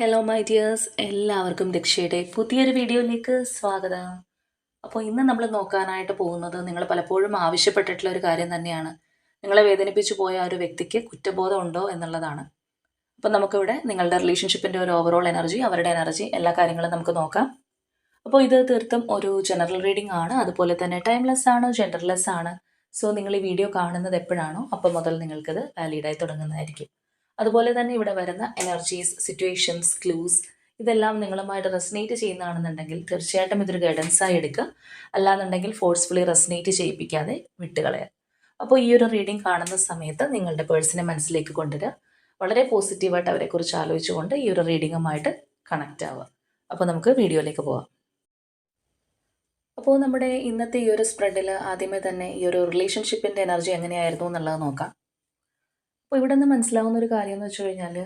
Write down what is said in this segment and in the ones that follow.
Hello my dears എല്ലാവർക്കും ദക്ഷയുടെ പുതിയൊരു വീഡിയോയിലേക്ക് സ്വാഗതം. അപ്പോൾ ഇന്ന് നമ്മൾ നോക്കാനായിട്ട് പോകുന്നത് നിങ്ങൾ പലപ്പോഴും ആവശ്യപ്പെട്ടിട്ടുള്ള ഒരു കാര്യം തന്നെയാണ്. നിങ്ങളെ വേദനിപ്പിച്ചു പോയ ഒരു വ്യക്തിക്ക് കുറ്റബോധം ഉണ്ടോ എന്നുള്ളതാണ്. അപ്പോൾ നമുക്കിവിടെ നിങ്ങളുടെ റിലേഷൻഷിപ്പിന്റെ ഒരു ഓവറോൾ എനർജി അവരുടെ എനർജി എല്ലാ കാര്യങ്ങളും നമുക്ക് നോക്കാം. അപ്പോൾ ഇത് തീർത്തും ഒരു ജനറൽ റീഡിംഗ് ആണ്. അതുപോലെ തന്നെ ടൈംലെസ് ആണ് ജെൻഡർലെസ് ആണ്. സോ നിങ്ങൾ ഈ വീഡിയോ കാണുന്നത് എപ്പോഴാണോ അപ്പോൾ മുതൽ നിങ്ങൾക്കത് വാലിഡായി തുടങ്ങുന്നതായിരിക്കും. അതുപോലെ തന്നെ ഇവിടെ വരുന്ന എനർജീസ് സിറ്റുവേഷൻസ് ക്ലൂസ് ഇതെല്ലാം നിങ്ങളുമായിട്ട് റെസനേറ്റ് ചെയ്യുന്നതാണെന്നുണ്ടെങ്കിൽ തീർച്ചയായിട്ടും ഇതൊരു ഗൈഡൻസ് ആയി എടുക്കുക. അല്ലാന്നുണ്ടെങ്കിൽ ഫോഴ്സ്ഫുള്ളി റെസനേറ്റ് ചെയ്യിപ്പിക്കാതെ വിട്ടുകളയുക. അപ്പോൾ ഈ ഒരു റീഡിംഗ് കാണുന്ന സമയത്ത് നിങ്ങളുടെ പേഴ്സണെ മനസ്സിലേക്ക് കൊണ്ടുവരിക. വളരെ പോസിറ്റീവായിട്ട് അവരെക്കുറിച്ച് ആലോചിച്ചുകൊണ്ട് ഈ ഒരു റീഡിങ്ങുമായിട്ട് കണക്റ്റ് ആവുക. അപ്പോൾ നമുക്ക് വീഡിയോയിലേക്ക് പോവാം. അപ്പോൾ നമ്മുടെ ഇന്നത്തെ ഈ ഒരു സ്പ്രെഡിൽ ആദ്യമേ തന്നെ ഈ ഒരു റിലേഷൻഷിപ്പിന്റെ എനർജി എങ്ങനെയായിരുന്നു എന്നുള്ളത് നോക്കാം. അപ്പോൾ ഇവിടെ നിന്ന് മനസ്സിലാവുന്ന ഒരു കാര്യം എന്ന് വെച്ച് കഴിഞ്ഞാൽ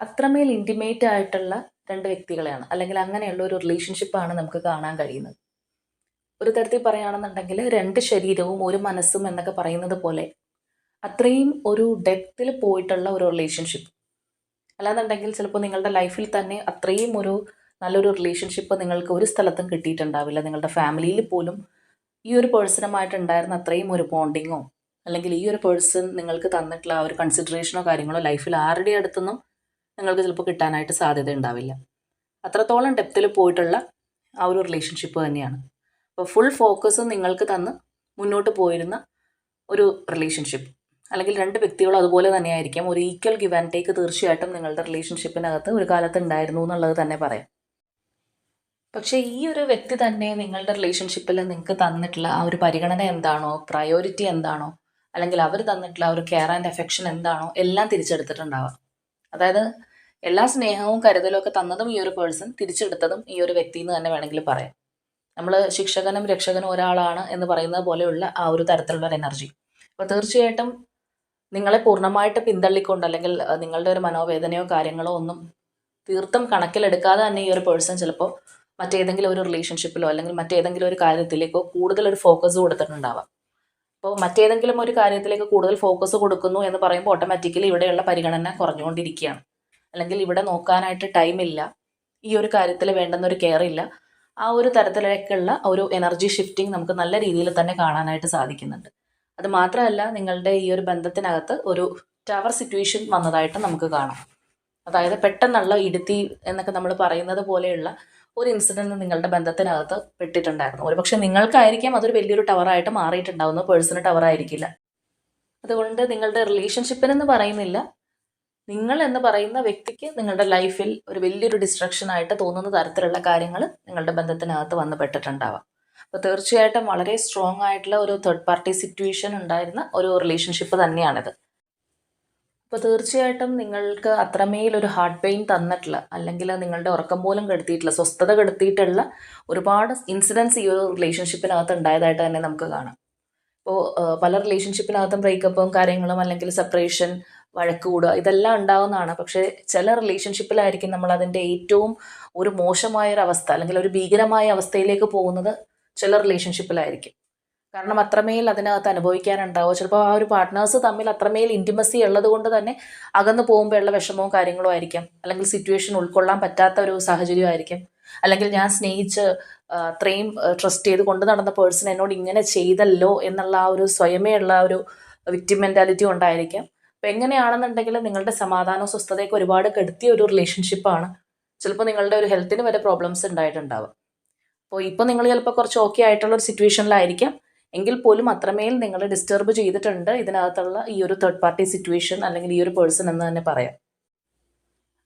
അത്രമേൽ ഇന്റിമേറ്റ് ആയിട്ടുള്ള രണ്ട് വ്യക്തികളെയാണ്. അല്ലെങ്കിൽ അങ്ങനെയുള്ള ഒരു റിലേഷൻഷിപ്പാണ് നമുക്ക് കാണാൻ കഴിയുന്നത്. ഒരു തരത്തിൽ പറയുകയാണെന്നുണ്ടെങ്കിൽ രണ്ട് ശരീരവും ഒരു മനസ്സും എന്നൊക്കെ പറയുന്നത് പോലെ അത്രയും ഒരു ഡെപ്തിൽ പോയിട്ടുള്ള ഒരു റിലേഷൻഷിപ്പ് അല്ലാന്നുണ്ടെങ്കിൽ ചിലപ്പോൾ നിങ്ങളുടെ ലൈഫിൽ തന്നെ അത്രയും ഒരു നല്ലൊരു റിലേഷൻഷിപ്പ് നിങ്ങൾക്ക് ഒരു സ്ഥലത്തും കിട്ടിയിട്ടുണ്ടാവില്ല. നിങ്ങളുടെ ഫാമിലിയിൽ പോലും ഈ ഒരു പേഴ്സണുമായിട്ടുണ്ടായിരുന്ന അത്രയും ഒരു ബോണ്ടിങ്ങോ അല്ലെങ്കിൽ ഈ ഒരു പേഴ്സൺ നിങ്ങൾക്ക് തന്നിട്ടുള്ള ആ ഒരു കൺസിഡറേഷനോ കാര്യങ്ങളോ ലൈഫിൽ ആരുടെ അടുത്തൊന്നും നിങ്ങൾക്ക് ചിലപ്പോൾ കിട്ടാനായിട്ട് സാധ്യത ഉണ്ടാവില്ല. അത്രത്തോളം ഡെപ്തിൽ പോയിട്ടുള്ള ആ ഒരു റിലേഷൻഷിപ്പ് തന്നെയാണ്. അപ്പോൾ ഫുൾ ഫോക്കസ് നിങ്ങൾക്ക് തന്ന് മുന്നോട്ട് പോയിരുന്ന ഒരു റിലേഷൻഷിപ്പ് അല്ലെങ്കിൽ രണ്ട് വ്യക്തികളും അതുപോലെ തന്നെയായിരിക്കാം. ഒരു ഈക്വൽ ഗിവ് ആൻഡ് ടേക്ക് തീർച്ചയായിട്ടും നിങ്ങളുടെ റിലേഷൻഷിപ്പിനകത്ത് ഒരു കാലത്ത് ഉണ്ടായിരുന്നു എന്നുള്ളത് തന്നെ പറയാം. പക്ഷേ ഈ ഒരു വ്യക്തി തന്നെ നിങ്ങളുടെ റിലേഷൻഷിപ്പിൽ നിങ്ങൾക്ക് തന്നിട്ടുള്ള ആ ഒരു പരിഗണന എന്താണോ പ്രയോറിറ്റി എന്താണോ അല്ലെങ്കിൽ അവർ തന്നിട്ടുള്ള ആ ഒരു കെയർ ആൻഡ് എഫെക്ഷൻ എന്താണോ എല്ലാം തിരിച്ചെടുത്തിട്ടുണ്ടാവാം. അതായത് എല്ലാ സ്നേഹവും കരുതലും ഒക്കെ തന്നതും ഈ ഒരു പേഴ്സൺ തിരിച്ചെടുത്തതും ഈ ഒരു വ്യക്തി എന്ന് തന്നെ വേണമെങ്കിൽ പറയാം. നമ്മൾ ശിക്ഷകനും രക്ഷകനും ഒരാളാണ് എന്ന് പറയുന്നത് പോലെയുള്ള ആ ഒരു തരത്തിലുള്ള ഒരു എനർജി അപ്പോൾ തീർച്ചയായിട്ടും നിങ്ങളെ പൂർണമായിട്ട് പിന്തള്ളിക്കൊണ്ട് അല്ലെങ്കിൽ നിങ്ങളുടെ ഒരു മനോവേദനയോ കാര്യങ്ങളോ ഒന്നും തീർത്തും കണക്കിലെടുക്കാതെ തന്നെ ഈ ഒരു പേഴ്സൺ ചിലപ്പോൾ മറ്റേതെങ്കിലും ഒരു റിലേഷൻഷിപ്പിലോ അല്ലെങ്കിൽ മറ്റേതെങ്കിലും ഒരു കാര്യത്തിലേക്കോ കൂടുതൽ ഒരു ഫോക്കസ് കൊടുത്തിട്ടുണ്ടാവാം. അപ്പോൾ മറ്റേതെങ്കിലും ഒരു കാര്യത്തിലേക്ക് കൂടുതൽ ഫോക്കസ് കൊടുക്കുന്നു എന്ന് പറയുമ്പോൾ ഓട്ടോമാറ്റിക്കലി ഇവിടെയുള്ള പരിഗണന കുറഞ്ഞുകൊണ്ടിരിക്കുകയാണ്. അല്ലെങ്കിൽ ഇവിടെ നോക്കാനായിട്ട് ടൈം ഇല്ല. ഈ ഒരു കാര്യത്തിൽ വേണ്ടുന്ന ഒരു കെയർ ഇല്ല. ആ ഒരു തരത്തിലേക്കുള്ള ഒരു എനർജി ഷിഫ്റ്റിംഗ് നമുക്ക് നല്ല രീതിയിൽ തന്നെ കാണാനായിട്ട് സാധിക്കുന്നുണ്ട്. അത് മാത്രമല്ല നിങ്ങളുടെ ഈ ഒരു ബന്ധത്തിനകത്ത് ഒരു ടവർ സിറ്റുവേഷൻ വന്നതായിട്ട് നമുക്ക് കാണാം. അതായത് പെട്ടെന്നുള്ള ഇടുത്തി എന്നൊക്കെ നമ്മൾ പറയുന്നത് പോലെയുള്ള ഒരു ഇൻസിഡന്റ് നിങ്ങളുടെ ബന്ധത്തിനകത്ത് പെട്ടിട്ടുണ്ടായിരുന്നു. ഒരുപക്ഷെ നിങ്ങൾക്കായിരിക്കാം അതൊരു വലിയൊരു ടവറായിട്ട് മാറിയിട്ടുണ്ടാവുന്ന പേഴ്സണൽ ടവർ ആയിരിക്കില്ല. അതുകൊണ്ട് നിങ്ങളുടെ റിലേഷൻഷിപ്പിനെന്ന് പറയുന്നില്ല. നിങ്ങൾ എന്ന് പറയുന്ന വ്യക്തിക്ക് നിങ്ങളുടെ ലൈഫിൽ ഒരു വലിയൊരു ഡിസ്ട്രക്ഷൻ ആയിട്ട് തോന്നുന്ന തരത്തിലുള്ള കാര്യങ്ങൾ നിങ്ങളുടെ ബന്ധത്തിനകത്ത് വന്ന് പെട്ടിട്ടുണ്ടാവാം. അപ്പോൾ തീർച്ചയായിട്ടും വളരെ സ്ട്രോങ് ആയിട്ടുള്ള ഒരു തേർഡ് പാർട്ടി സിറ്റുവേഷൻ ഉണ്ടായിരുന്ന ഒരു റിലേഷൻഷിപ്പ് തന്നെയാണിത്. അപ്പോൾ തീർച്ചയായിട്ടും നിങ്ങൾക്ക് അത്രമേൽ ഒരു ഹാർട്ട് പെയിൻ തന്നിട്ടുള്ള അല്ലെങ്കിൽ നിങ്ങളുടെ ഉറക്കം പോലും കെടുത്തിയിട്ടുള്ള സ്വസ്ഥത കെടുത്തിയിട്ടുള്ള ഒരുപാട് ഇൻസിഡൻസ് ഈ ഒരു റിലേഷൻഷിപ്പിനകത്ത് ഉണ്ടായതായിട്ട് തന്നെ നമുക്ക് കാണാം. ഇപ്പോൾ പല റിലേഷൻഷിപ്പിനകത്തും ബ്രേക്കപ്പും കാര്യങ്ങളും അല്ലെങ്കിൽ സെപ്പറേഷൻ വഴക്ക് കൂടുക ഇതെല്ലാം ഉണ്ടാവുന്നതാണ്. പക്ഷേ ചില റിലേഷൻഷിപ്പിലായിരിക്കും നമ്മൾ അതിന്റെ ഏറ്റവും ഒരു മോശമായൊരവസ്ഥ അല്ലെങ്കിൽ ഒരു ഭീകരമായ അവസ്ഥയിലേക്ക് പോകുന്നത് ചില റിലേഷൻഷിപ്പിലായിരിക്കും കാരണം അത്രമേൽ അതിനകത്ത് അനുഭവിക്കാനുണ്ടാവും ചിലപ്പോൾ ആ ഒരു പാർട്ട്നേഴ്സ് തമ്മിൽ അത്രമേൽ ഇന്റിമസി ഉള്ളത് കൊണ്ട് തന്നെ അകന്നു പോകുമ്പോഴുള്ള വിഷമവും കാര്യങ്ങളും ആയിരിക്കാം. അല്ലെങ്കിൽ സിറ്റുവേഷൻ ഉൾക്കൊള്ളാൻ പറ്റാത്ത ഒരു സാഹചര്യം ആയിരിക്കും. അല്ലെങ്കിൽ ഞാൻ സ്നേഹിച്ച് അത്രയും ട്രസ്റ്റ് ചെയ്ത് കൊണ്ട് നടന്ന പേഴ്സൺ എന്നോട് ഇങ്ങനെ ചെയ്തല്ലോ എന്നുള്ള ആ ഒരു സ്വയമേ ഉള്ള ഒരു വിക്ടിം മെന്റാലിറ്റി ഉണ്ടായിരിക്കാം. അപ്പം എങ്ങനെയാണെന്നുണ്ടെങ്കിൽ നിങ്ങളുടെ സമാധാനവും സ്വസ്ഥതയൊക്കെ ഒരുപാട് കെടുത്തിയ ഒരു റിലേഷൻഷിപ്പാണ് ചിലപ്പോൾ നിങ്ങളുടെ ഒരു ഹെൽത്തിന് വരെ പ്രോബ്ലംസ് ഉണ്ടായിട്ടുണ്ടാവും. അപ്പോൾ ഇപ്പോൾ നിങ്ങൾ ചിലപ്പോൾ കുറച്ച് ഓക്കെ ആയിട്ടുള്ള ഒരു സിറ്റുവേഷനിലായിരിക്കാം എങ്കിൽ പോലും അത്രമേൽ നിങ്ങൾ ഡിസ്റ്റർബ് ചെയ്തിട്ടുണ്ട്. ഇതിനകത്തുള്ള ഈ ഒരു തേർഡ് പാർട്ടി സിറ്റുവേഷൻ അല്ലെങ്കിൽ ഈ ഒരു പേഴ്സൺ എന്ന് തന്നെ പറയാം.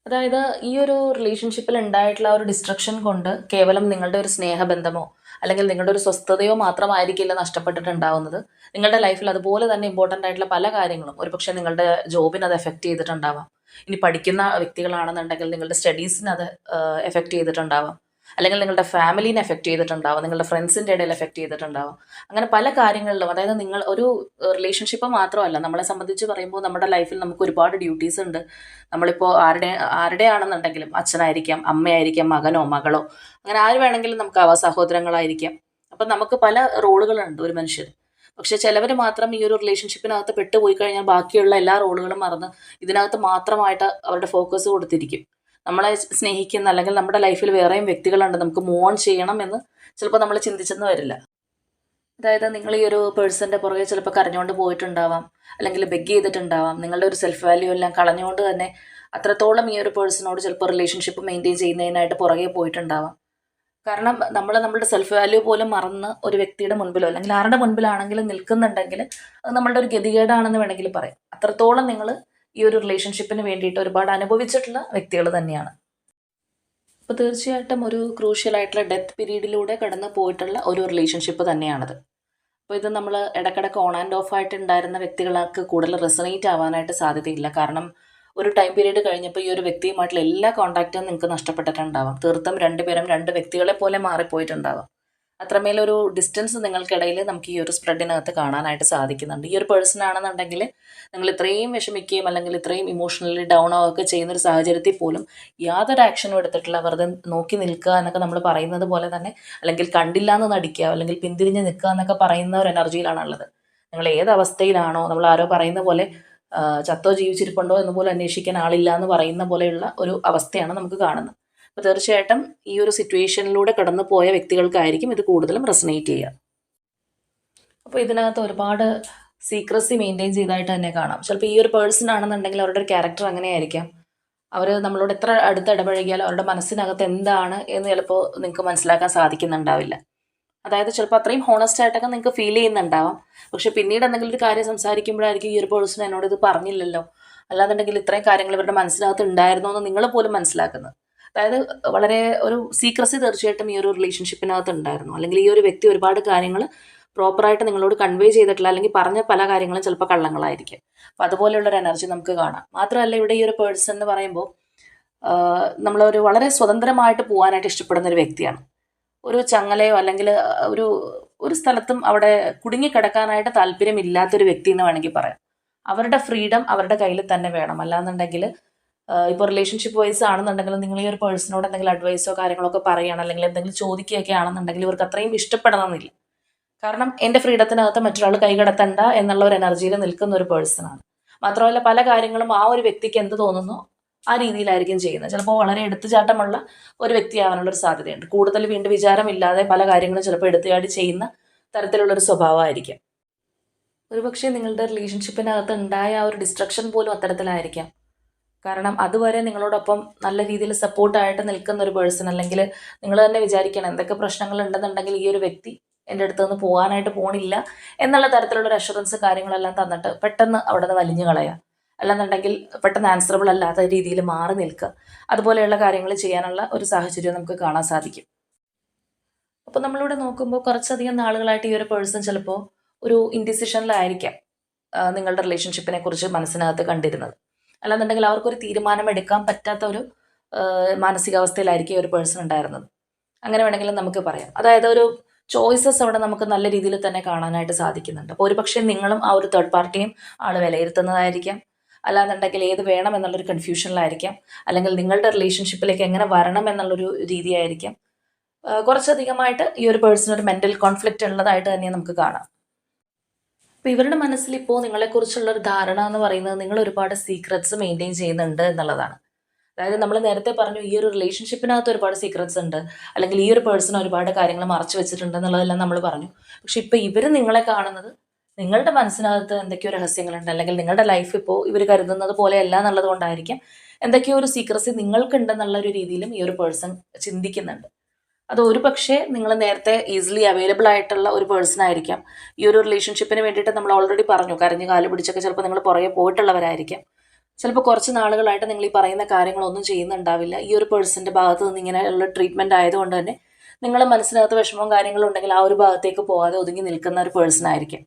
അതായത് ഈ ഒരു റിലേഷൻഷിപ്പിൽ ഉണ്ടായിട്ടുള്ള ഒരു ഡിസ്ട്രക്ഷൻ കൊണ്ട് കേവലം നിങ്ങളുടെ ഒരു സ്നേഹബന്ധമോ അല്ലെങ്കിൽ നിങ്ങളുടെ ഒരു സ്വസ്ഥതയോ മാത്രമായിരിക്കില്ല നഷ്ടപ്പെട്ടിട്ടുണ്ടാവുന്നത്. നിങ്ങളുടെ ലൈഫിൽ അതുപോലെ തന്നെ ഇമ്പോർട്ടന്റ് ആയിട്ടുള്ള പല കാര്യങ്ങളും ഒരുപക്ഷെ നിങ്ങളുടെ ജോബിന് അത് എഫക്റ്റ് ചെയ്തിട്ടുണ്ടാവാം. ഇനി പഠിക്കുന്ന വ്യക്തികളാണെന്നുണ്ടെങ്കിൽ നിങ്ങളുടെ സ്റ്റഡീസിന് അത് എഫക്റ്റ് ചെയ്തിട്ടുണ്ടാവാം. അല്ലെങ്കിൽ നിങ്ങളുടെ ഫാമിലീനെ എഫക്റ്റ് ചെയ്തിട്ടുണ്ടാവാം നിങ്ങളുടെ ഫ്രണ്ട്സിന്റെ ഇടയിൽ എഫക്റ്റ് ചെയ്തിട്ടുണ്ടാവാം. അങ്ങനെ പല കാര്യങ്ങളിലും അതായത് നിങ്ങൾ ഒരു റിലേഷൻഷിപ്പ് മാത്രമല്ല നമ്മളെ സംബന്ധിച്ച് പറയുമ്പോൾ നമ്മുടെ ലൈഫിൽ നമുക്ക് ഒരുപാട് ഡ്യൂട്ടീസ് ഉണ്ട്. നമ്മളിപ്പോൾ ആരുടെ ആരുടെ ആണെന്നുണ്ടെങ്കിലും അച്ഛനായിരിക്കാം അമ്മയായിരിക്കാം മകനോ മകളോ അങ്ങനെ ആര് വേണമെങ്കിലും നമുക്ക് അവ സഹോദരങ്ങളായിരിക്കാം. അപ്പം നമുക്ക് പല റോളുകളുണ്ട് ഒരു മനുഷ്യർ പക്ഷെ ചിലവർ മാത്രം ഈ ഒരു റിലേഷൻഷിപ്പിനകത്ത് പെട്ടുപോയി കഴിഞ്ഞാൽ ബാക്കിയുള്ള എല്ലാ റോളുകളും മറന്ന് ഇതിനകത്ത് മാത്രമായിട്ട് അവരുടെ ഫോക്കസ് കൊടുത്തിരിക്കും. നമ്മളെ സ്നേഹിക്കുന്ന അല്ലെങ്കിൽ നമ്മുടെ ലൈഫിൽ വേറെയും വ്യക്തികളുണ്ട്. നമുക്ക് മൂവ് ഓൺ ചെയ്യണം എന്ന് ചിലപ്പോൾ നമ്മൾ ചിന്തിച്ചെന്ന് വരില്ല. അതായത് നിങ്ങൾ ഈ ഒരു പേഴ്സന്റെ പുറകെ ചിലപ്പോൾ കരഞ്ഞുകൊണ്ട് പോയിട്ടുണ്ടാവാം. അല്ലെങ്കിൽ ബെഗ് ചെയ്തിട്ടുണ്ടാവാം. നിങ്ങളുടെ ഒരു സെൽഫ് വാല്യൂ എല്ലാം കളഞ്ഞുകൊണ്ട് തന്നെ അത്രത്തോളം ഈ ഒരു പേഴ്സണോട് ചിലപ്പോൾ റിലേഷൻഷിപ്പ് മെയിന്റെയിൻ ചെയ്യുന്നതിനായിട്ട് പുറകെ പോയിട്ടുണ്ടാവാം. കാരണം നമ്മൾ നമ്മുടെ സെൽഫ് വാല്യൂ പോലും മറന്ന് ഒരു വ്യക്തിയുടെ മുൻപിലോ അല്ലെങ്കിൽ ആരുടെ മുൻപിലാണെങ്കിലും നിൽക്കുന്നുണ്ടെങ്കിൽ അത് നമ്മളുടെ ഒരു ഗതികേടാണെന്ന് വേണമെങ്കിൽ പറയാം. അത്രത്തോളം നിങ്ങൾ ഈ ഒരു റിലേഷൻഷിപ്പിന് വേണ്ടിയിട്ട് ഒരുപാട് അനുഭവിച്ചിട്ടുള്ള വ്യക്തികൾ തന്നെയാണ്. അപ്പോൾ തീർച്ചയായിട്ടും ഒരു ക്രൂഷ്യൽ ആയിട്ടുള്ള ഡെത്ത് പീരീഡിലൂടെ കടന്നു പോയിട്ടുള്ള ഒരു റിലേഷൻഷിപ്പ് തന്നെയാണത്. അപ്പോൾ ഇത് നമ്മൾ ഇടക്കിടക്ക് ഓൺ ആൻഡ് ഓഫ് ആയിട്ട് ഉണ്ടായിരുന്ന വ്യക്തികൾക്ക് കൂടുതൽ റെസണേറ്റ് ആവാനായിട്ട് സാധ്യതയില്ല. കാരണം ഒരു ടൈം പീരീഡ് കഴിഞ്ഞപ്പോൾ ഈ ഒരു വ്യക്തിയുമായിട്ടുള്ള എല്ലാ കോൺടാക്റ്റും നിങ്ങൾക്ക് നഷ്ടപ്പെട്ടിട്ടുണ്ടാവാം. തീർത്തും രണ്ടുപേരും രണ്ട് വ്യക്തികളെ പോലെ മാറിപ്പോയിട്ടുണ്ടാവാം. അത്രമേലൊരു ഡിസ്റ്റൻസ് നിങ്ങൾക്കിടയിൽ നമുക്ക് ഈ ഒരു സ്പ്രെഡിനകത്ത് കാണാനായിട്ട് സാധിക്കുന്നുണ്ട്. ഈ ഒരു പേഴ്സൺ ആണെന്നുണ്ടെങ്കിൽ നിങ്ങൾ ഇത്രയും വിഷമിക്കുകയും അല്ലെങ്കിൽ ഇത്രയും ഇമോഷണലി ഡൗൺ ആവുകയൊക്കെ ചെയ്യുന്ന ഒരു സാഹചര്യത്തിൽ പോലും യാതൊരു ആക്ഷനും എടുത്തിട്ടില്ല. വെറുതെ നോക്കി നിൽക്കുക എന്നൊക്കെ നമ്മൾ പറയുന്നത് പോലെ തന്നെ അല്ലെങ്കിൽ കണ്ടില്ല എന്ന് നടിക്കുക അല്ലെങ്കിൽ പിന്തിരിഞ്ഞ് നിൽക്കുക എന്നൊക്കെ പറയുന്ന ഒരു എനർജിയിലാണുള്ളത് നിങ്ങൾ ഏത് അവസ്ഥയിലാണോ നമ്മൾ ആരോ പറയുന്ന പോലെ ചത്തോ ജീവിച്ചിരിപ്പുണ്ടോ എന്ന് പോലും അന്വേഷിക്കാൻ ആളില്ല എന്ന് പറയുന്ന പോലെയുള്ള ഒരു അവസ്ഥയാണ് നമുക്ക് കാണുന്നത്. അപ്പോൾ തീർച്ചയായിട്ടും ഈ ഒരു സിറ്റുവേഷനിലൂടെ കടന്നു പോയ വ്യക്തികൾക്കായിരിക്കും ഇത് കൂടുതലും റെസനേറ്റ് ചെയ്യുക. അപ്പോൾ ഇതിനകത്ത് ഒരുപാട് സീക്രസി മെയിന്റെയിൻ ചെയ്തായിട്ട് തന്നെ കാണാം. ചിലപ്പോൾ ഈ ഒരു പേഴ്സൺ ആണെന്നുണ്ടെങ്കിൽ അവരുടെ ഒരു ക്യാരക്ടർ അങ്ങനെയായിരിക്കാം. അവർ നമ്മളോട് എത്ര അടുത്ത് ഇടപഴകിയാലും അവരുടെ മനസ്സിനകത്ത് എന്താണ് എന്ന് ചിലപ്പോൾ നിങ്ങൾക്ക് മനസ്സിലാക്കാൻ സാധിക്കുന്നുണ്ടാവില്ല. അതായത് ചിലപ്പോൾ അത്രയും ഹോണസ്റ്റ് ആയിട്ടൊക്കെ നിങ്ങൾക്ക് ഫീൽ ചെയ്യുന്നുണ്ടാവാം. പക്ഷെ പിന്നീട് എന്തെങ്കിലും ഒരു കാര്യം സംസാരിക്കുമ്പോഴായിരിക്കും ഈ ഒരു പേഴ്സൺ എന്നോട് ഇത് പറഞ്ഞില്ലല്ലോ. അല്ലാന്നുണ്ടെങ്കിൽ ഇത്രയും കാര്യങ്ങൾ ഇവരുടെ മനസ്സിനകത്ത് ഉണ്ടായിരുന്നോ എന്ന് നിങ്ങൾ പോലും മനസ്സിലാക്കുന്നത്. അതായത് വളരെ ഒരു സീക്രസി തീർച്ചയായിട്ടും ഈ ഒരു റിലേഷൻഷിപ്പിനകത്ത് ഉണ്ടായിരുന്നു. അല്ലെങ്കിൽ ഈ ഒരു വ്യക്തി ഒരുപാട് കാര്യങ്ങൾ പ്രോപ്പറായിട്ട് നിങ്ങളോട് കൺവേ ചെയ്തിട്ടില്ല. അല്ലെങ്കിൽ പറഞ്ഞ പല കാര്യങ്ങളും ചിലപ്പോൾ കള്ളങ്ങളായിരിക്കും. അപ്പം അതുപോലെയുള്ള ഒരു എനർജി നമുക്ക് കാണാം. മാത്രമല്ല ഇവിടെ ഈ ഒരു പേഴ്സൺ എന്ന് പറയുമ്പോൾ നമ്മളൊരു വളരെ സ്വതന്ത്രമായിട്ട് പോകാനായിട്ട് ഇഷ്ടപ്പെടുന്ന ഒരു വ്യക്തിയാണ്. ഒരു ചങ്ങലയോ അല്ലെങ്കിൽ ഒരു ഒരു സ്ഥലത്തും അവിടെ കുടുങ്ങിക്കിടക്കാനായിട്ട് താല്പര്യമില്ലാത്തൊരു വ്യക്തി എന്ന് വേണമെങ്കിൽ പറയാം. അവരുടെ ഫ്രീഡം അവരുടെ കയ്യിൽ തന്നെ വേണം. അല്ലാന്നുണ്ടെങ്കിൽ ഇപ്പോൾ റിലേഷൻഷിപ്പ് വൈസ് ആണെന്നുണ്ടെങ്കിൽ നിങ്ങൾ ഈ ഒരു പേഴ്സണോട് എന്തെങ്കിലും അഡ്വൈസോ കാര്യങ്ങളോ ഒക്കെ പറയുകയാണ് അല്ലെങ്കിൽ എന്തെങ്കിലും ചോദിക്കുകയൊക്കെ ആണെന്നുണ്ടെങ്കിൽ ഇവർക്ക് അത്രയും ഇഷ്ടപ്പെടണമെന്നില്ല. കാരണം എന്റെ ഫ്രീഡത്തിനകത്ത് മറ്റൊരാൾ കൈകടത്തണ്ട എന്നുള്ള ഒരു എനർജിയിൽ നിൽക്കുന്ന ഒരു പേഴ്സണാണ് മാത്രമല്ല പല കാര്യങ്ങളും ആ ഒരു വ്യക്തിക്ക് എന്ത് തോന്നുന്നു ആ രീതിയിലായിരിക്കും ചെയ്യുന്നത്. ചിലപ്പോൾ വളരെ എടുത്തുചാട്ടമുള്ള ഒരു വ്യക്തിയാവാനുള്ള ഒരു സാധ്യതയുണ്ട്. കൂടുതൽ വീണ്ടും വിചാരമില്ലാതെ പല കാര്യങ്ങളും ചിലപ്പോൾ എടുത്തുചാടി ചെയ്യുന്ന തരത്തിലുള്ളൊരു സ്വഭാവമായിരിക്കാം. ഒരുപക്ഷെ നിങ്ങളുടെ റിലേഷൻഷിപ്പിനകത്ത് ഉണ്ടായ ഒരു ഡിസ്ട്രക്ഷൻ പോലും അത്തരത്തിലായിരിക്കാം. കാരണം അതുവരെ നിങ്ങളോടൊപ്പം നല്ല രീതിയിൽ സപ്പോർട്ടായിട്ട് നിൽക്കുന്ന ഒരു പേഴ്സൺ അല്ലെങ്കിൽ നിങ്ങൾ തന്നെ വിചാരിക്കണം എന്തൊക്കെ പ്രശ്നങ്ങൾ ഉണ്ടെന്നുണ്ടെങ്കിൽ ഈ ഒരു വ്യക്തി എന്റെ അടുത്ത് നിന്ന് പോകാനായിട്ട് പോണില്ല എന്നുള്ള തരത്തിലുള്ള ഒരു അഷുറൻസ് കാര്യങ്ങളെല്ലാം തന്നിട്ട് പെട്ടെന്ന് അവിടെ നിന്ന് വലിഞ്ഞു കളയുക. അല്ലെന്നുണ്ടെങ്കിൽ പെട്ടെന്ന് ആൻസറബിൾ അല്ലാത്ത രീതിയിൽ മാറി നിൽക്കുക. അതുപോലെയുള്ള കാര്യങ്ങൾ ചെയ്യാനുള്ള ഒരു സാഹചര്യം നമുക്ക് കാണാൻ സാധിക്കും. അപ്പോൾ നമ്മളിവിടെ നോക്കുമ്പോൾ കുറച്ചധികം നാളുകളായിട്ട് ഈ ഒരു പേഴ്സൺ ചിലപ്പോൾ ഒരു ഇൻഡിസിഷനിലായിരിക്കാം നിങ്ങളുടെ റിലേഷൻഷിപ്പിനെ കുറിച്ച് മനസ്സിനകത്ത് കണ്ടിരുന്നത്. അല്ലാന്നുണ്ടെങ്കിൽ അവർക്കൊരു തീരുമാനം എടുക്കാൻ പറ്റാത്ത ഒരു മാനസികാവസ്ഥയിലായിരിക്കും ഒരു പേഴ്സൺ ഉണ്ടായിരുന്നത്. അങ്ങനെ വേണമെങ്കിലും നമുക്ക് പറയാം. അതായത് ഒരു ചോയ്സസ് അവിടെ നമുക്ക് നല്ല രീതിയിൽ തന്നെ കാണാനായിട്ട് സാധിക്കുന്നുണ്ട്. അപ്പോൾ ഒരുപക്ഷെ നിങ്ങളും ആ ഒരു തേർഡ് പാർട്ടിയും ആൾ വിലയിരുത്തുന്നതായിരിക്കാം. അല്ലാന്നുണ്ടെങ്കിൽ ഏത് വേണം എന്നുള്ളൊരു കൺഫ്യൂഷനിലായിരിക്കാം അല്ലെങ്കിൽ നിങ്ങളുടെ റിലേഷൻഷിപ്പിലേക്ക് എങ്ങനെ വരണം എന്നുള്ളൊരു രീതിയായിരിക്കാം. കുറച്ചധികമായിട്ട് ഈ ഒരു പേഴ്സൺ ഒരു മെന്റൽ കോൺഫ്ലിക്റ്റ് ഉള്ളതായിട്ട് തന്നെ നമുക്ക് കാണാം. അപ്പോൾ ഇവരുടെ മനസ്സിൽ ഇപ്പോൾ നിങ്ങളെക്കുറിച്ചുള്ള ഒരു ധാരണ എന്ന് പറയുന്നത് നിങ്ങൾ ഒരുപാട് സീക്രറ്റ്സ് മെയിന്റെയിൻ ചെയ്യുന്നുണ്ട് എന്നുള്ളതാണ്. അതായത് നമ്മൾ നേരത്തെ പറഞ്ഞു ഈ ഒരു റിലേഷൻഷിപ്പിനകത്ത് ഒരുപാട് സീക്രറ്റ്സ് ഉണ്ട്. അല്ലെങ്കിൽ ഈ ഒരു പേഴ്സൺ ഒരുപാട് കാര്യങ്ങൾ മറച്ചു വെച്ചിട്ടുണ്ട് എന്നുള്ളതെല്ലാം നമ്മൾ പറഞ്ഞു. പക്ഷെ ഇപ്പോൾ ഇവർ നിങ്ങളെ കാണുന്നത് നിങ്ങളുടെ മനസ്സിനകത്ത് എന്തൊക്കെയോ രഹസ്യങ്ങളുണ്ട്. അല്ലെങ്കിൽ നിങ്ങളുടെ ലൈഫ് ഇപ്പോൾ ഇവർ കരുതുന്നത് പോലെയല്ല എന്നുള്ളത് കൊണ്ടായിരിക്കാം എന്തൊക്കെയോ ഒരു സീക്രസി നിങ്ങൾക്കുണ്ടെന്നുള്ള ഒരു രീതിയിലും ഈ ഒരു പേഴ്സൺ ചിന്തിക്കുന്നുണ്ട്. അത് ഒരു പക്ഷേ നിങ്ങൾ നേരത്തെ ഈസിലി അവൈലബിൾ ആയിട്ടുള്ള ഒരു പേഴ്സൺ ആയിരിക്കാം. ഈ ഒരു റിലേഷൻഷിപ്പിന് വേണ്ടിയിട്ട് നമ്മൾ ഓൾറെഡി പറഞ്ഞു കരഞ്ഞ് കാൽ പിടിച്ചൊക്കെ ചിലപ്പോൾ നിങ്ങൾ പുറകെ പോയിട്ടുള്ളവരായിരിക്കാം. ചിലപ്പോൾ കുറച്ച് നാളുകളായിട്ട് നിങ്ങൾ ഈ പറയുന്ന കാര്യങ്ങളൊന്നും ചെയ്യുന്നുണ്ടാവില്ല. ഈ ഒരു പേഴ്സന്റെ ഭാഗത്ത് നിന്ന് ഇങ്ങനെയുള്ള ട്രീറ്റ്മെന്റ് ആയതുകൊണ്ട് തന്നെ നിങ്ങൾ മനസ്സിനകത്ത് വിഷമവും കാര്യങ്ങളും ഉണ്ടെങ്കിൽ ആ ഒരു ഭാഗത്തേക്ക് പോകാതെ ഒതുങ്ങി നിൽക്കുന്ന ഒരു പേഴ്സൺ ആയിരിക്കും.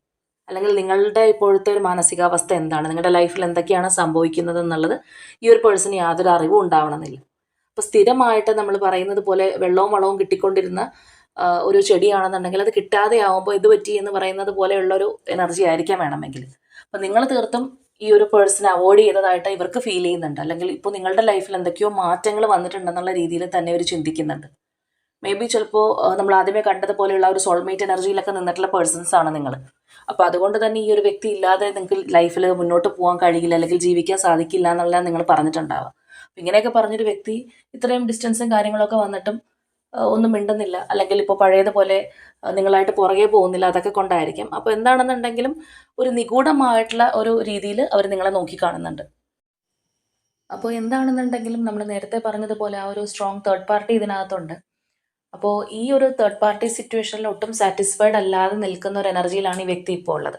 അല്ലെങ്കിൽ നിങ്ങളുടെ ഇപ്പോഴത്തെ ഒരു മാനസികാവസ്ഥ എന്താണ്? നിങ്ങളുടെ ലൈഫിൽ എന്തൊക്കെയാണ് സംഭവിക്കുന്നത് എന്നുള്ളത് ഈ ഒരു പേഴ്സൺ യാതൊരു അറിവും ഉണ്ടാവണമെന്നില്ല. അപ്പോൾ സ്ഥിരമായിട്ട് നമ്മൾ പറയുന്നത് പോലെ വെള്ളവും വളവും കിട്ടിക്കൊണ്ടിരുന്ന ഒരു ചെടിയാണെന്നുണ്ടെങ്കിൽ അത് കിട്ടാതെ ആവുമ്പോൾ ഇത് പറ്റി എന്ന് പറയുന്നത് പോലെയുള്ള ഒരു എനർജി ആയിരിക്കാം വേണമെങ്കിൽ. അപ്പം നിങ്ങൾ തീർത്തും ഈ ഒരു പേഴ്സണെ അവോയ്ഡ് ചെയ്തതായിട്ട് ഇവർക്ക് ഫീൽ ചെയ്യുന്നുണ്ട്. അല്ലെങ്കിൽ ഇപ്പോൾ നിങ്ങളുടെ ലൈഫിൽ എന്തൊക്കെയോ മാറ്റങ്ങൾ വന്നിട്ടുണ്ടെന്നുള്ള രീതിയിൽ തന്നെ അവർ ചിന്തിക്കുന്നുണ്ട്. മേ ബി ചിലപ്പോൾ നമ്മൾ ആദ്യമേ കണ്ടതുപോലെയുള്ള ഒരു സോൾമേറ്റ് എനർജിയിലൊക്കെ നിന്നിട്ടുള്ള പേഴ്സൺസ് ആണ് നിങ്ങൾ അപ്പോൾ അതുകൊണ്ട് തന്നെ ഈ ഒരു വ്യക്തി ഇല്ലാതെ നിങ്ങൾക്ക് ലൈഫിൽ മുന്നോട്ട് പോകാൻ കഴിയില്ല അല്ലെങ്കിൽ ജീവിക്കാൻ സാധിക്കില്ല എന്നുള്ള നിങ്ങൾ പറഞ്ഞിട്ടുണ്ടാവാം ഇങ്ങനെയൊക്കെ പറഞ്ഞൊരു വ്യക്തി ഇത്രയും ഡിസ്റ്റൻസും കാര്യങ്ങളൊക്കെ വന്നിട്ടും ഒന്നും മിണ്ടുന്നില്ല. അല്ലെങ്കിൽ ഇപ്പോൾ പഴയതുപോലെ നിങ്ങളായിട്ട് പുറകെ പോകുന്നില്ല. അതൊക്കെ കൊണ്ടായിരിക്കും. അപ്പോൾ എന്താണെന്നുണ്ടെങ്കിലും ഒരു നിഗൂഢമായിട്ടുള്ള ഒരു രീതിയിൽ അവർ നിങ്ങളെ നോക്കിക്കാണുന്നുണ്ട്. അപ്പോൾ എന്താണെന്നുണ്ടെങ്കിലും നമ്മൾ നേരത്തെ പറഞ്ഞതുപോലെ ആ ഒരു സ്ട്രോങ് തേർഡ് പാർട്ടി ഇതിനകത്തുണ്ട്. അപ്പോൾ ഈ ഒരു തേർഡ് പാർട്ടി സിറ്റുവേഷനിൽ ഒട്ടും സാറ്റിസ്ഫൈഡ് അല്ലാതെ നിൽക്കുന്ന ഒരു എനർജിയിലാണ് ഈ വ്യക്തി ഇപ്പോൾ ഉള്ളത്.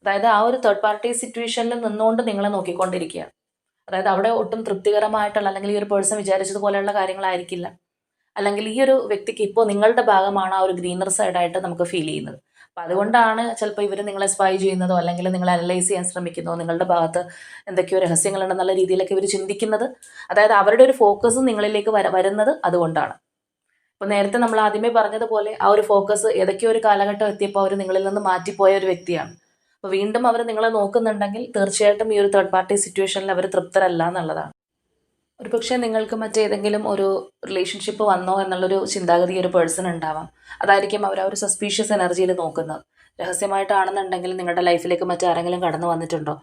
അതായത് ആ ഒരു തേർഡ് പാർട്ടി സിറ്റുവേഷനിൽ നിന്നുകൊണ്ട് നിങ്ങളെ നോക്കിക്കൊണ്ടിരിക്കുകയാണ് അതായത് അവിടെ ഒട്ടും തൃപ്തികരമായിട്ടുള്ള അല്ലെങ്കിൽ ഈ ഒരു പേഴ്സൺ വിചാരിച്ചതുപോലെയുള്ള കാര്യങ്ങളായിരിക്കില്ല. അല്ലെങ്കിൽ ഈ ഒരു വ്യക്തിക്ക് ഇപ്പോൾ നിങ്ങളുടെ ഭാഗമാണ് ആ ഒരു ഗ്രീനർ സൈഡായിട്ട് നമുക്ക് ഫീൽ ചെയ്യുന്നത്. അപ്പം അതുകൊണ്ടാണ് ചിലപ്പോൾ ഇവർ നിങ്ങളെ സ്പൈ ചെയ്യുന്നതോ അല്ലെങ്കിൽ നിങ്ങളെ അനലൈസ് ചെയ്യാൻ ശ്രമിക്കുന്നതോ നിങ്ങളുടെ ഭാഗത്ത് എന്തൊക്കെയോ രഹസ്യങ്ങളുണ്ടെന്നുള്ള രീതിയിലൊക്കെ ഇവർ ചിന്തിക്കുന്നത്. അതായത് അവരുടെ ഒരു ഫോക്കസ് നിങ്ങളിലേക്ക് വര വരുന്നത് അതുകൊണ്ടാണ്. അപ്പോൾ നേരത്തെ നമ്മൾ ആദ്യമേ പറഞ്ഞതുപോലെ ആ ഒരു ഫോക്കസ് ഏതൊക്കെയോ ഒരു കാലഘട്ടം എത്തിയപ്പോൾ അവർ നിങ്ങളിൽ നിന്ന് മാറ്റിപ്പോയ ഒരു വ്യക്തിയാണ്. അപ്പോൾ വീണ്ടും അവർ നിങ്ങളെ നോക്കുന്നുണ്ടെങ്കിൽ തീർച്ചയായിട്ടും ഈ ഒരു തേർഡ് പാർട്ടി സിറ്റുവേഷനിൽ അവർ തൃപ്തരല്ല എന്നുള്ളതാണ്. ഒരു പക്ഷേ നിങ്ങൾക്ക് മറ്റേതെങ്കിലും ഒരു റിലേഷൻഷിപ്പ് വന്നോ എന്നുള്ളൊരു ചിന്താഗതി ഒരു പേഴ്സൺ ഉണ്ടാവാം. അതായിരിക്കും അവർ ആ ഒരു സസ്പീഷ്യസ് എനർജിയിൽ നോക്കുന്നത്. രഹസ്യമായിട്ടാണെന്നുണ്ടെങ്കിൽ നിങ്ങളുടെ ലൈഫിലേക്ക് മറ്റാരെങ്കിലും കടന്നു വന്നിട്ടുണ്ടോ?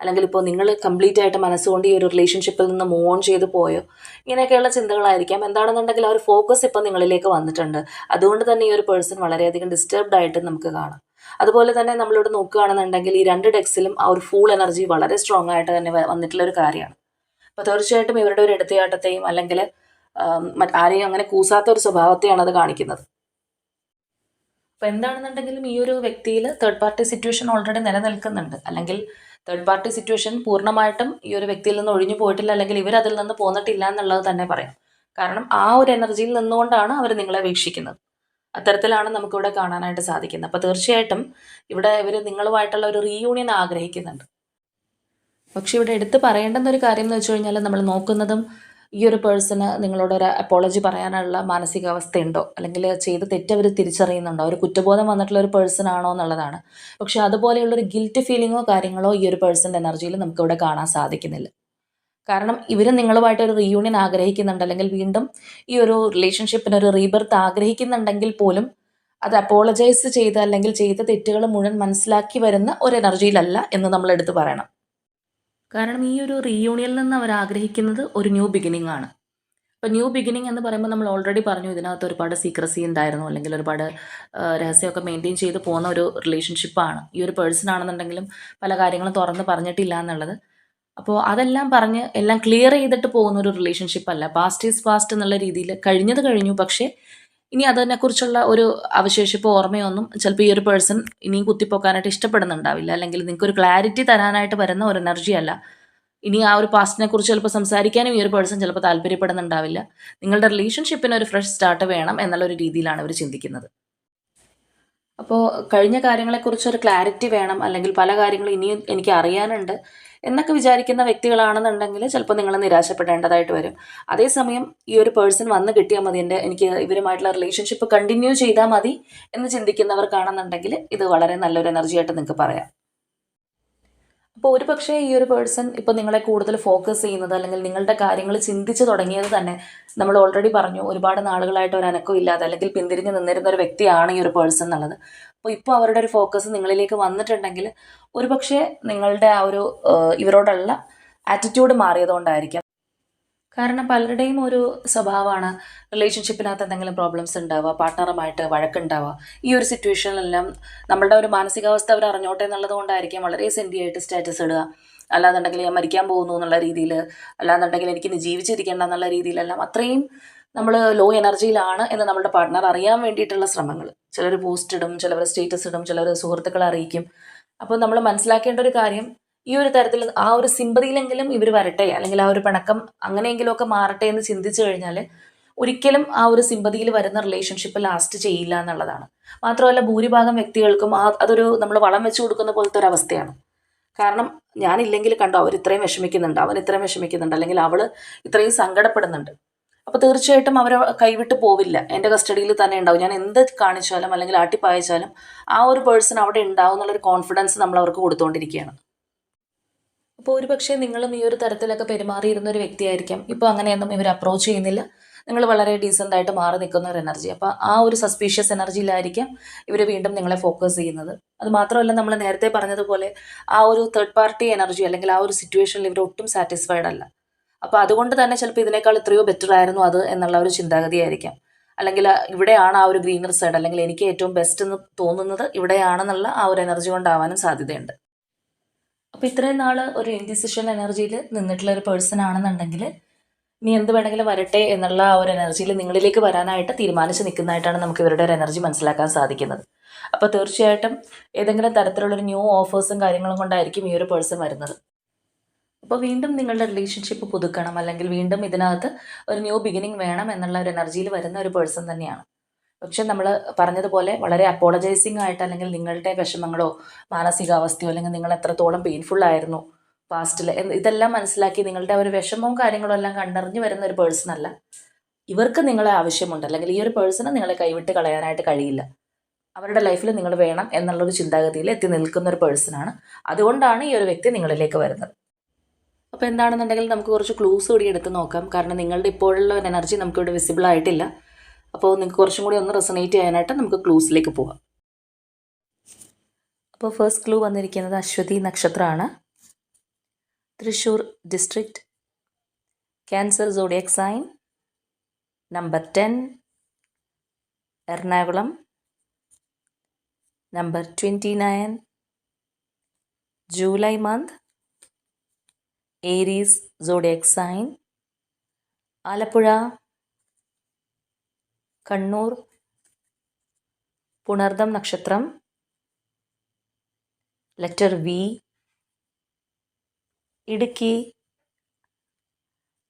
അല്ലെങ്കിൽ ഇപ്പോൾ നിങ്ങൾ കംപ്ലീറ്റ് ആയിട്ട് മനസ്സുകൊണ്ട് ഈ ഒരു റിലേഷൻഷിപ്പിൽ നിന്ന് മൂവ് ഓൺ ചെയ്ത് പോയോ? ഇങ്ങനെയൊക്കെയുള്ള ചിന്തകളായിരിക്കാം. എന്താണെന്നുണ്ടെങ്കിൽ ആ ഒരു ഫോക്കസ് ഇപ്പം നിങ്ങളിലേക്ക് വന്നിട്ടുണ്ട്. അതുകൊണ്ട് തന്നെ ഈ ഒരു പേഴ്സൺ വളരെയധികം ഡിസ്റ്റർബ്ഡ് ആയിട്ട് നമുക്ക് കാണാം. അതുപോലെ തന്നെ നമ്മളിവിടെ നോക്കുകയാണെന്നുണ്ടെങ്കിൽ ഈ രണ്ട് ഡെക്സിലും ആ ഒരു ഫുൾ എനർജി വളരെ സ്ട്രോങ് ആയിട്ട് തന്നെ വന്നിട്ടുള്ള ഒരു കാര്യമാണ്. അപ്പോൾ തീർച്ചയായിട്ടും ഇവരുടെ ഒരു എടുത്തയാട്ടത്തെയും അല്ലെങ്കിൽ ആരെയും അങ്ങനെ കൂസാത്ത ഒരു സ്വഭാവത്തെയാണ് അത് കാണിക്കുന്നത്. അപ്പോൾ എന്താണെന്നുണ്ടെങ്കിലും ഈ ഒരു വ്യക്തിയിൽ തേർഡ് പാർട്ടി സിറ്റുവേഷൻ ഓൾറെഡി നിലനിൽക്കുന്നുണ്ട്. അല്ലെങ്കിൽ തേർഡ് പാർട്ടി സിറ്റുവേഷൻ പൂർണമായിട്ടും ഈ ഒരു വ്യക്തിയിൽ നിന്ന് ഒഴിഞ്ഞു പോയിട്ടില്ല അല്ലെങ്കിൽ ഇവർ അതിൽ നിന്ന് പോന്നിട്ടില്ല എന്നുള്ളത് തന്നെ പറയാം. കാരണം ആ ഒരു എനർജിയിൽ നിന്നുകൊണ്ടാണ് അവർ നിങ്ങളെ വീക്ഷിക്കുന്നത്. അത്തരത്തിലാണ് നമുക്കിവിടെ കാണാനായിട്ട് സാധിക്കുന്നത്. അപ്പോൾ തീർച്ചയായിട്ടും ഇവിടെ ഇവർ നിങ്ങളുമായിട്ടുള്ള ഒരു റീയൂണിയൻ ആഗ്രഹിക്കുന്നുണ്ട്. പക്ഷെ ഇവിടെ എടുത്ത് പറയേണ്ടുന്ന ഒരു കാര്യം എന്ന് വെച്ച് കഴിഞ്ഞാൽ നമ്മൾ നോക്കുന്നതും ഈ ഒരു പേഴ്സണ് നിങ്ങളോട് ഒരു അപ്പോളജി പറയാനുള്ള മാനസികാവസ്ഥ ഉണ്ടോ അല്ലെങ്കിൽ ചെയ്ത് തെറ്റവർ തിരിച്ചറിയുന്നുണ്ടോ? ഒരു കുറ്റബോധം വന്നിട്ടുള്ള ഒരു പേഴ്സൺ ആണോ എന്നുള്ളതാണ്. പക്ഷെ അതുപോലെയുള്ള ഒരു ഗിൽറ്റ് ഫീലിങ്ങോ കാര്യങ്ങളോ ഈ ഒരു പേഴ്സന്റെ എനർജിയിൽ നമുക്കിവിടെ കാണാൻ സാധിക്കുന്നില്ല. കാരണം ഇവർ നിങ്ങളുമായിട്ട് ഒരു റീയൂണിയൻ ആഗ്രഹിക്കുന്നുണ്ട്. അല്ലെങ്കിൽ വീണ്ടും ഈ ഒരു റിലേഷൻഷിപ്പിന് ഒരു റീബർത്ത് ആഗ്രഹിക്കുന്നുണ്ടെങ്കിൽ പോലും അത് അപ്പോളജൈസ് ചെയ്ത് അല്ലെങ്കിൽ ചെയ്ത തെറ്റുകൾ മുഴുവൻ മനസ്സിലാക്കി വരുന്ന ഒരു എനർജിയിലല്ല എന്ന് നമ്മൾ എടുത്ത് പറയണം. കാരണം ഈ ഒരു റീയൂണിയനിൽ നിന്ന് അവർ ആഗ്രഹിക്കുന്നത് ഒരു ന്യൂ ബിഗിനിങ് ആണ്. അപ്പോൾ ന്യൂ ബിഗിനിങ് എന്ന് പറയുമ്പോൾ നമ്മൾ ഓൾറെഡി പറഞ്ഞു ഇതിനകത്ത് ഒരുപാട് സീക്രസി ഉണ്ടായിരുന്നു. അല്ലെങ്കിൽ ഒരുപാട് രഹസ്യമൊക്കെ മെയിന്റെയിൻ ചെയ്ത് പോകുന്ന ഒരു റിലേഷൻഷിപ്പാണ് ഈ ഒരു പേഴ്സൺ ആണെന്നുണ്ടെങ്കിലും പല കാര്യങ്ങളും തുറന്ന് പറഞ്ഞിട്ടില്ല എന്നുള്ളത്. അപ്പോൾ അതെല്ലാം പറഞ്ഞ് എല്ലാം ക്ലിയർ ചെയ്തിട്ട് പോകുന്ന ഒരു റിലേഷൻഷിപ്പ് അല്ല. പാസ്റ്റ് ഈസ് പാസ്റ്റ് എന്നുള്ള രീതിയിൽ കഴിഞ്ഞത് കഴിഞ്ഞു. പക്ഷേ ഇനി അതിനെക്കുറിച്ചുള്ള ഒരു അവശേഷിപ്പോ ഓർമ്മയൊന്നും ചിലപ്പോൾ ഈ ഒരു പേഴ്സൺ ഇനിയും കുത്തിപ്പോക്കാനായിട്ട് ഇഷ്ടപ്പെടുന്നുണ്ടാവില്ല. അല്ലെങ്കിൽ നിങ്ങൾക്ക് ഒരു ക്ലാരിറ്റി തരാനായിട്ട് വരുന്ന ഒരു എനർജി അല്ല. ഇനി ആ ഒരു പാസ്റ്റിനെ കുറിച്ച് ചിലപ്പോൾ സംസാരിക്കാനും ഈ ഒരു പേഴ്സൺ ചിലപ്പോൾ താല്പര്യപ്പെടുന്നുണ്ടാവില്ല. നിങ്ങളുടെ റിലേഷൻഷിപ്പിന് ഒരു ഫ്രഷ് സ്റ്റാർട്ട് വേണം എന്നുള്ള ഒരു രീതിയിലാണ് അവർ ചിന്തിക്കുന്നത്. അപ്പോൾ കഴിഞ്ഞ കാര്യങ്ങളെക്കുറിച്ച് ഒരു ക്ലാരിറ്റി വേണം. അല്ലെങ്കിൽ പല കാര്യങ്ങളും ഇനിയും എനിക്ക് അറിയാനുണ്ട്. എന്നൊക്കെ വിചാരിക്കുന്ന വ്യക്തികളാണെന്നുണ്ടെങ്കിൽ ചിലപ്പോൾ നിങ്ങൾ നിരാശപ്പെടേണ്ടതായിട്ട് വരും. അതേസമയം ഈ ഒരു പേഴ്സൺ വന്ന് കിട്ടിയാൽ മതി. എന്റെ എനിക്ക് ഇവരുമായിട്ടുള്ള റിലേഷൻഷിപ്പ് കണ്ടിന്യൂ ചെയ്താൽ മതി എന്ന് ചിന്തിക്കുന്നവർക്കാണെന്നുണ്ടെങ്കിൽ ഇത് വളരെ നല്ലൊരു എനർജി ആയിട്ട് നിങ്ങൾക്ക് പറയാം. അപ്പോൾ ഒരു പക്ഷേ ഈ ഒരു പേഴ്സൺ ഇപ്പോൾ നിങ്ങളെ കൂടുതൽ ഫോക്കസ് ചെയ്യുന്നത് അല്ലെങ്കിൽ നിങ്ങളുടെ കാര്യങ്ങൾ ചിന്തിച്ച് തുടങ്ങിയത് തന്നെ നമ്മൾ ഓൾറെഡി പറഞ്ഞു ഒരുപാട് നാളുകളായിട്ട് ഒരു അനക്കം ഇല്ലാതെ അല്ലെങ്കിൽ പിന്തിരിഞ്ഞ് നിന്നിരുന്ന ഒരു വ്യക്തിയാണ് ഈ ഒരു പേഴ്സൺ എന്നുള്ളത്. അപ്പോൾ ഇപ്പോൾ അവരുടെ ഒരു ഫോക്കസ് നിങ്ങളിലേക്ക് വന്നിട്ടുണ്ടെങ്കിൽ ഒരു പക്ഷേ നിങ്ങളുടെ ആ ഒരു ഇവരോടുള്ള ആറ്റിറ്റ്യൂഡ് മാറിയതുകൊണ്ടായിരിക്കാം കാരണം പലരുടെയും ഒരു സ്വഭാവമാണ് റിലേഷൻഷിപ്പിനകത്ത് എന്തെങ്കിലും പ്രോബ്ലംസ് ഉണ്ടാവുക പാർട്ട്ണറുമായിട്ട് വഴക്കുണ്ടാവുക. ഈ ഒരു സിറ്റുവേഷനിലെല്ലാം നമ്മളുടെ ഒരു മാനസികാവസ്ഥ അവർ അറിഞ്ഞോട്ടെ എന്നുള്ളത് കൊണ്ടായിരിക്കാം വളരെ സെന്റിയായിട്ട് സ്റ്റാറ്റസ് ഇടുക. അല്ലാന്നുണ്ടെങ്കിൽ ഞാൻ മരിക്കാൻ പോകുന്നു എന്നുള്ള രീതിയിൽ അല്ലാന്നുണ്ടെങ്കിൽ എനിക്ക് ഇനി ജീവിച്ചിരിക്കേണ്ട എന്നുള്ള രീതിയിലെല്ലാം അത്രയും നമ്മൾ ലോ എനർജിയിലാണ് എന്ന് നമ്മുടെ പാർട്ട്ണർ അറിയാൻ വേണ്ടിയിട്ടുള്ള ശ്രമങ്ങൾ ചിലർ പോസ്റ്റ് ഇടും ചിലർ സ്റ്റേറ്റസ് ഇടും ചിലർ സുഹൃത്തുക്കളെ അറിയിക്കും. അപ്പോൾ നമ്മൾ മനസ്സിലാക്കേണ്ട ഒരു കാര്യം ഈ ഒരു തരത്തിൽ ആ ഒരു സിമ്പതിയിലെങ്കിലും ഇവർ വരട്ടെ അല്ലെങ്കിൽ ആ ഒരു പിണക്കം അങ്ങനെയെങ്കിലുമൊക്കെ മാറട്ടെ എന്ന് ചിന്തിച്ചു കഴിഞ്ഞാൽ ഒരിക്കലും ആ ഒരു സിമ്പതിയിൽ വരുന്ന റിലേഷൻഷിപ്പ് ലാസ്റ്റ് ചെയ്യില്ല എന്നുള്ളതാണ്. മാത്രമല്ല ഭൂരിഭാഗം വ്യക്തികൾക്കും ആ അതൊരു നമ്മൾ വളം വെച്ച് കൊടുക്കുന്ന പോലത്തെ ഒരു അവസ്ഥയാണ്. കാരണം ഞാനില്ലെങ്കിൽ കണ്ടോ അവർ ഇത്രയും വിഷമിക്കുന്നുണ്ട് അവൻ ഇത്രയും വിഷമിക്കുന്നുണ്ട് അല്ലെങ്കിൽ അവൾ ഇത്രയും സങ്കടപ്പെടുന്നുണ്ട്. അപ്പോൾ തീർച്ചയായിട്ടും അവരെ കൈവിട്ട് പോവില്ല. എന്റെ കസ്റ്റഡിയിൽ തന്നെ ഉണ്ടാവും. ഞാൻ എന്ത് കാണിച്ചാലും അല്ലെങ്കിൽ ആട്ടിപ്പായച്ചാലും ആ ഒരു പേഴ്സൺ അവിടെ ഉണ്ടാവും എന്നുള്ളൊരു കോൺഫിഡൻസ് നമ്മൾ അവർക്ക് കൊടുത്തുകൊണ്ടിരിക്കുകയാണ് അപ്പോൾ ഒരു പക്ഷേ നിങ്ങളും ഈ ഒരു തരത്തിലൊക്കെ പെരുമാറിയിരുന്ന ഒരു വ്യക്തിയായിരിക്കാം. ഇപ്പോൾ അങ്ങനെയൊന്നും ഇവർ അപ്രോച്ച് ചെയ്യുന്നില്ല. നിങ്ങൾ വളരെ ഡീസന്റ് ആയിട്ട് മാറി നിൽക്കുന്ന ഒരു എനർജി അപ്പോൾ ആ ഒരു സസ്പീഷ്യസ് എനർജിയിലായിരിക്കാം ഇവർ വീണ്ടും നിങ്ങളെ ഫോക്കസ് ചെയ്യുന്നത്. അത് മാത്രമല്ല നമ്മൾ നേരത്തെ പറഞ്ഞതുപോലെ ആ ഒരു തേർഡ് പാർട്ടി എനർജി അല്ലെങ്കിൽ ആ ഒരു സിറ്റുവേഷനിൽ ഇവർ ഒട്ടും സാറ്റിസ്ഫൈഡ് അല്ല. അപ്പോൾ അതുകൊണ്ട് തന്നെ ചിലപ്പോൾ ഇതിനേക്കാൾ എത്രയോ ബെറ്റർ ആയിരുന്നു അത് എന്നുള്ള ഒരു ചിന്താഗതിയായിരിക്കാം. അല്ലെങ്കിൽ ഇവിടെയാണ് ആ ഒരു ഗ്രീനർ സൈഡ് അല്ലെങ്കിൽ എനിക്ക് ഏറ്റവും ബെസ്റ്റ് എന്ന് തോന്നുന്നത് ഇവിടെയാണെന്നുള്ള ആ ഒരു എനർജി കൊണ്ടാവാനും സാധ്യതയുണ്ട്. അപ്പോൾ ഇത്രയും നാൾ ഒരു ഇൻഡിസിഷൻ എനർജിയിൽ നിന്നിട്ടുള്ള ഒരു പേഴ്സൺ ആണെന്നുണ്ടെങ്കിൽ ഇനി എന്ത് വേണമെങ്കിലും വരട്ടെ എന്നുള്ള ആ ഒരു എനർജിയിൽ നിങ്ങളിലേക്ക് വരാനായിട്ട് തീരുമാനിച്ച് നിൽക്കുന്നതായിട്ടാണ് നമുക്ക് ഇവരുടെ ഒരു എനർജി മനസ്സിലാക്കാൻ സാധിക്കുന്നത്. അപ്പോൾ തീർച്ചയായിട്ടും ഏതെങ്കിലും തരത്തിലുള്ള ഒരു ന്യൂ ഓഫേഴ്സും കാര്യങ്ങളും കൊണ്ടായിരിക്കും ഈ ഒരു പേഴ്സൺ വരുന്നത്. അപ്പോൾ വീണ്ടും നിങ്ങളുടെ റിലേഷൻഷിപ്പ് പുതുക്കണം അല്ലെങ്കിൽ വീണ്ടും ഇതിനകത്ത് ഒരു ന്യൂ ബിഗിനിങ് വേണം എന്നുള്ള ഒരു എനർജിയിൽ വരുന്ന ഒരു പേഴ്സൺ തന്നെയാണ്. പക്ഷെ നമ്മൾ പറഞ്ഞതുപോലെ വളരെ അപ്പോളജൈസിങ് ആയിട്ട് അല്ലെങ്കിൽ നിങ്ങളുടെ വിഷമങ്ങളോ മാനസികാവസ്ഥയോ അല്ലെങ്കിൽ നിങ്ങൾ എത്രത്തോളം പെയിൻഫുൾ ആയിരുന്നു പാസ്റ്റിൽ ഇതെല്ലാം മനസ്സിലാക്കി നിങ്ങളുടെ ഒരു വിഷമവും കാര്യങ്ങളും എല്ലാം കണ്ടറിഞ്ഞു വരുന്ന ഒരു പേഴ്സൺ അല്ല. ഇവർക്ക് നിങ്ങളെ ആവശ്യമുണ്ട് അല്ലെങ്കിൽ ഈ ഒരു പേഴ്സണ് നിങ്ങളെ കൈവിട്ട് കളയാനായിട്ട് കഴിയില്ല. അവരുടെ ലൈഫിൽ നിങ്ങൾ വേണം എന്നുള്ളൊരു ചിന്താഗതിയിൽ എത്തി നിൽക്കുന്ന ഒരു പേഴ്സണാണ് അതുകൊണ്ടാണ് ഈ ഒരു വ്യക്തി നിങ്ങളിലേക്ക് വരുന്നത്. അപ്പോൾ എന്താണെന്നുണ്ടെങ്കിൽ നമുക്ക് കുറച്ച് ക്ലൂസ് കൂടി എടുത്ത് നോക്കാം. കാരണം നിങ്ങളുടെ ഇപ്പോഴുള്ള ഒരു എനർജി നമുക്കിവിടെ വിസിബിൾ ആയിട്ടില്ല. അപ്പോൾ നിങ്ങൾക്ക് കുറച്ചും കൂടി ഒന്ന് റെസണേറ്റ് ചെയ്യാനായിട്ട് നമുക്ക് ക്ലൂസിലേക്ക് പോവാം. അപ്പോൾ ഫസ്റ്റ് ക്ലൂ വന്നിരിക്കുന്നത് അശ്വതി നക്ഷത്രമാണ്. Thrissur district cancer zodiac sign number ten Ernakulam. Number twenty nine July month Aries zodiac sign Alappuzha Kannur Punartham നക്ഷത്രം letter V Idukki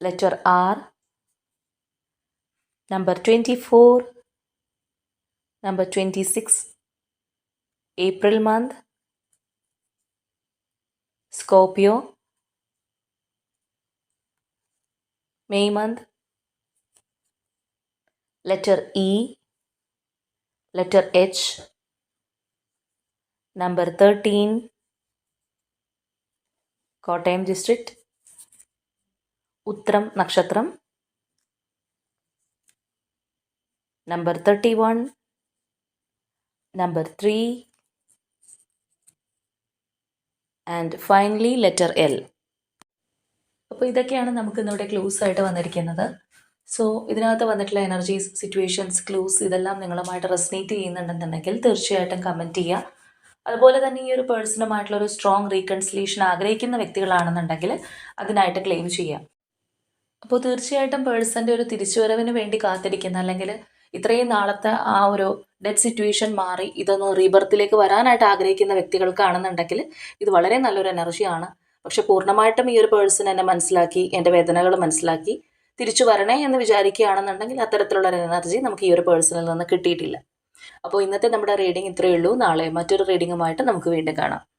letter R number twenty four number twenty six April month Scorpio May month. Letter E. Letter H. Number 13. Kottayam district. Uttram Nakshatram. Number 31. Number 3. And finally, letter L. അപ്പോൾ ഇതൊക്കെയാണ് നമുക്ക് ഇന്നിവിടെ clues ആയിട്ട് വന്നിരിക്കുന്നത്. So ഇതിനകത്ത് വന്നിട്ടുള്ള energies situations clues ഇതെല്ലാം നിങ്ങളുമായിട്ട് റെസ്നേറ്റ് ചെയ്യുന്നുണ്ടെന്നുണ്ടെങ്കിൽ തീർച്ചയായിട്ടും കമന്റ് ചെയ്യുക. അതുപോലെ തന്നെ ഈ ഒരു പേഴ്സണുമായിട്ടുള്ള ഒരു സ്ട്രോങ് റീകൺസിലേഷൻ ആഗ്രഹിക്കുന്ന വ്യക്തികളാണെന്നുണ്ടെങ്കിൽ അതിനായിട്ട് ക്ലെയിം ചെയ്യാം അപ്പോൾ തീർച്ചയായിട്ടും പേഴ്സന്റെ ഒരു തിരിച്ചുവരവിന് വേണ്ടി കാത്തിരിക്കുന്ന അല്ലെങ്കിൽ ഇത്രയും നാളത്തെ ആ ഒരു ഡെഡ് സിറ്റുവേഷൻ മാറി ഇതൊന്ന് റീബർത്തിലേക്ക് വരാനായിട്ട് ആഗ്രഹിക്കുന്ന വ്യക്തികൾക്കാണെന്നുണ്ടെങ്കിൽ ഇത് വളരെ നല്ലൊരു എനർജിയാണ് പക്ഷെ പൂർണമായിട്ടും ഈ ഒരു പേഴ്സൺ എന്നെ മനസ്സിലാക്കി എന്റെ വേദനകൾ മനസ്സിലാക്കി തിരിച്ചു വരണേ എന്ന് വിചാരിക്കുകയാണെന്നുണ്ടെങ്കിൽ അത്തരത്തിലുള്ള ഒരു എനർജി നമുക്ക് ഈ ഒരു പേഴ്സണിൽ നിന്ന് കിട്ടിയിട്ടില്ല. അപ്പോൾ ഇന്നത്തെ നമ്മുടെ റീഡിംഗ് ഇത്രയേ ഉള്ളൂ. നാളെ മറ്റൊരു റീഡിങ്ങുമായിട്ട് നമുക്ക് വീണ്ടും കാണാം.